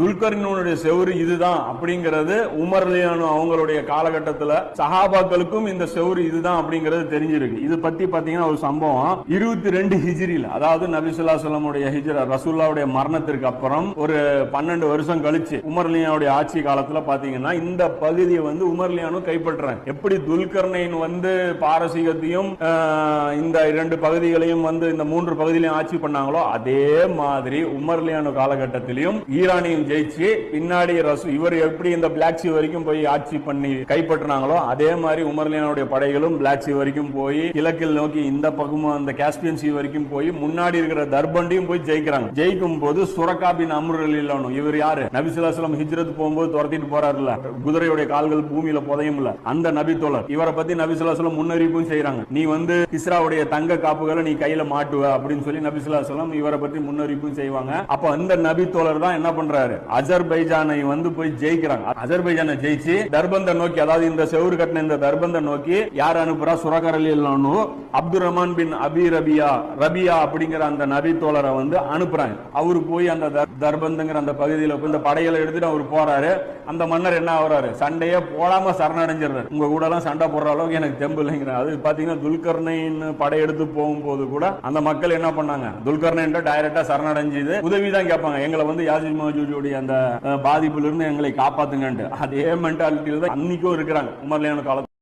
துல்கர்னுடைய செவுரு இதுதான் அப்படிங்கறது உமர்லியானு அவங்களுடைய காலகட்டத்துல சஹாபாக்களுக்கும் இந்த செவுரு இதுதான் அப்படிங்கறது தெரிஞ்சிருக்கு. இது பத்தி பாத்தீங்கன்னா ஒரு சம்பவம். இருபத்தி ரெண்டு ஹிஜிரியில் அதாவது நபிசுல்லா சொல்லமுடைய ஹிஜ்ரா ரசூல்லாவுடைய மரணத்திற்கு அப்புறம் ஒரு பன்னெண்டு வருஷம் கழிச்சு உமர்லியானுடைய ஆட்சி காலத்துல பாத்தீங்கன்னா இந்த பகுதியை வந்து உமர்லியானும் அலியானு கைப்பற்றுறாங்க எப்படி துல்கர்னைன் வந்து பாரசீகத்தையும் இந்த இரண்டு பகுதிகளையும் வந்து இந்த மூன்று பகுதியிலையும் ஆட்சி பண்ணாங்களோ அதே மாதிரி உமர்லியானு காலகட்டத்திலையும் ஈரான் ஈரானையும் ஜெயிச்சு பின்னாடி ரசூ இவர் எப்படி இந்த பிளாக் சி வரைக்கும் போய் ஆட்சி பண்ணி கைப்பற்றினாங்களோ அதே மாதிரி உமர்லியனுடைய படைகளும் பிளாக் சி வரைக்கும் போய் கிழக்கில் நோக்கி இந்த பக்கமும் அந்த காஸ்பியன் சி வரைக்கும் போய் முன்னாடி இருக்கிற தர்பண்டையும் போய் ஜெயிக்கிறாங்க. ஜெயிக்கும் போது சுரக்கா பின் அம்ரு இவர் யாரு? நபிசுல்லாஸ்லாம் ஹிஜ்ரத் போகும்போது துரத்திட்டு போறாருல குதிரையுடைய கால்கள் பூமியில புதையும் இல்ல. அந்த நபி தோழர். இவரை பத்தி நபிசுல்லாஸ்லாம் முன்னறிவிப்பும் செய்யறாங்க நீ வந்து கிஸ்ராவுடைய தங்க காப்புகளை நீ கையில மாட்டுவ அப்படின்னு சொல்லி நபிசுல்லாஸ்லாம் இவரை பற்றி முன்னறிவிப்பும் செய்வாங்க. அப்ப அந்த நபி தோழர் தான் என்ன பண்ற பண்றாரு அஜர்பைஜானை வந்து போய் ஜெயிக்கிறாங்க. அஜர்பைஜானை ஜெயிச்சு தர்பந்த நோக்கி அதாவது இந்த செவுரு கட்டின இந்த தர்பந்த நோக்கி யார் அனுப்புறா? சுரகர் அப்துல் ரஹ்மான் பின் அபி ரபியா ரபியா அப்படிங்கிற அந்த நபி தோழரை வந்து அனுப்புறாங்க. அவரு போய் அந்த தர்- தர்பந்துங்கிற அந்த பகுதியில் போய் இந்த படையில எடுத்துட்டு அவர் போறாரு. அந்த மன்னர் என்ன ஆகுறாரு? சண்டையே போடாம சரணடைஞ்சிடுறாரு. உங்க கூட எல்லாம் சண்டை போடுற அளவுக்கு எனக்கு தெம்பு இல்லைங்கிற. அது பாத்தீங்கன்னா துல்கர்னைன் படையெடுத்து போகும்போது கூட அந்த மக்கள் என்ன பண்ணாங்க? துல்கர்ணைன்ற டைரக்டா சரணடைஞ்சது. உதவி தான் கேட்பாங்க. எங்களை வந்து யாசின் மஜூஜுடைய அந்த அஹ், பாதிப்புல இருந்து எங்களை காப்பாத்துங்கன்ட்டு. அதே மென்டாலிட்டியில தான் அன்னைக்கும் இருக்கிறாங்க. உமர்லியான காலத்தில்.